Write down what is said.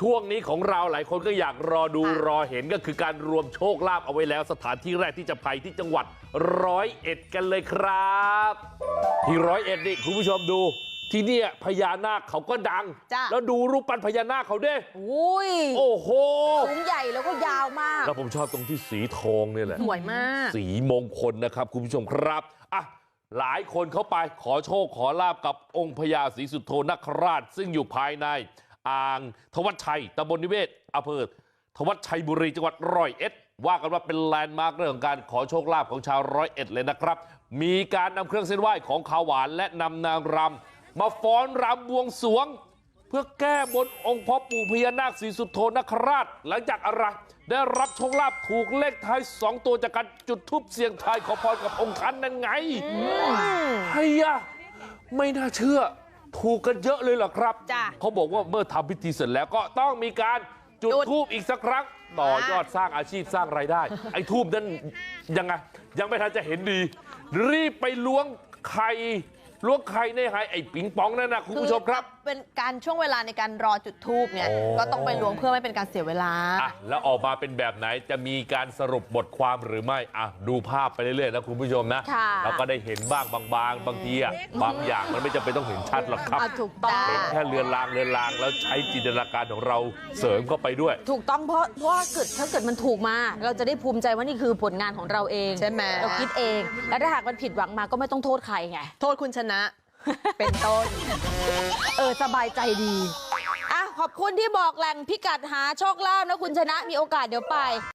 ช่วงนี้ของเราหลายคนก็อยากรอดูรอเห็นก็คือการรวมโชคลาภเอาไว้แล้วสถานที่แรกที่จะไปที่จังหวัดร้อยเอ็ดกันเลยครับที่ร้อยเอ็ดนี่คุณผู้ชมดูที่เนี่ยพญานาคเขาก็ดังจ้ะแล้วดูรูปปั้นพญานาคเขาเด้อุ้ยโอ้โหสูงใหญ่แล้วก็ยาวมาก แล้วผมชอบตรงที่สีทองเนี่ยแหละ สวยมาก สีมงคลนะครับ คุณผู้ชมครับอะหลายคนเข้าไปขอโชคขอลาบกับองค์พญาศรีสุโธนคราช ซึ่งอยู่ภายใน อ่างทวัชชัยตำบลนิเวศอำเภอทวัชชัยบุรีจังหวัดร้อยเอ็ดว่ากันว่าเป็นแลนด์มาร์กเรื่องของการขอโชคลาภของชาวร้อยเอ็ดเลยนะครับ มีการนำเครื่องเส้นไหว้ของขาวหวานและนำนางรำมาฟ้อนรำบวงสรวง เพื่อแก้บนองค์พ่อปู่พญานาคศรีสุโธนคราช หลังจากอะไรได้รับโชคลาภถูกเลขท้ายสองตัวจากการจุดทูปเสียงทายขอพรกับองค์ท่านนั่นไงเฮียไม่น่าเชื่อ ถูกกันเยอะเลยเหรอครับจ้ะเขาบอกว่าเมื่อทำพิธีเสร็จแล้วก็ต้องมีการจุดจุดทูบอีกสักครั้งต่อยอดสร้างอาชีพสร้างรายได้ไอ้ทูบนั้นยังไงยังไม่ทันจะเห็นดีรีบไปล้วงไข่ ล้วงไข่ในไข่ไอ้ปิงปองนั่นนะคุณผู้ชมครับ เป็นการช่วงเวลาในการรอจุดทูบไงอ๋อก็ต้องไปล้วงเพื่อไม่เป็นการเสียเวลาอะแล้วออกมาเป็นแบบไหนจะมีการสรุปบทความหรือไม่อะดูภาพไปเรื่อยๆนะคุณผู้ชมนะค่ะเราก็ได้เห็นบ้างบางๆบางทีอะบางอย่างมันไม่จำเป็นต้องเห็นชัดหรอกครับอะถูกต้องเห็นแค่เรือนรางเรือนรางแล้วใช้จินตนาการของเราเสริมเข้าไปด้วย ถูกต้องเพราะเพราะว่าเกิดถ้าเกิดมันถูกมา เราจะได้ภูมิใจว่านี่คือผลงานของเราเองใช่ไหมเราคิดเอง แล้วถ้าหากมันผิดหวังมาก็ไม่ต้องโทษใครไงโทษคุณชนะเป็นต้นเออสบายใจดีอะขอบคุณที่บอกแหล่งพิกัดหาโชคลาภนะคุณชนะมีโอกาสเดี๋ยวไป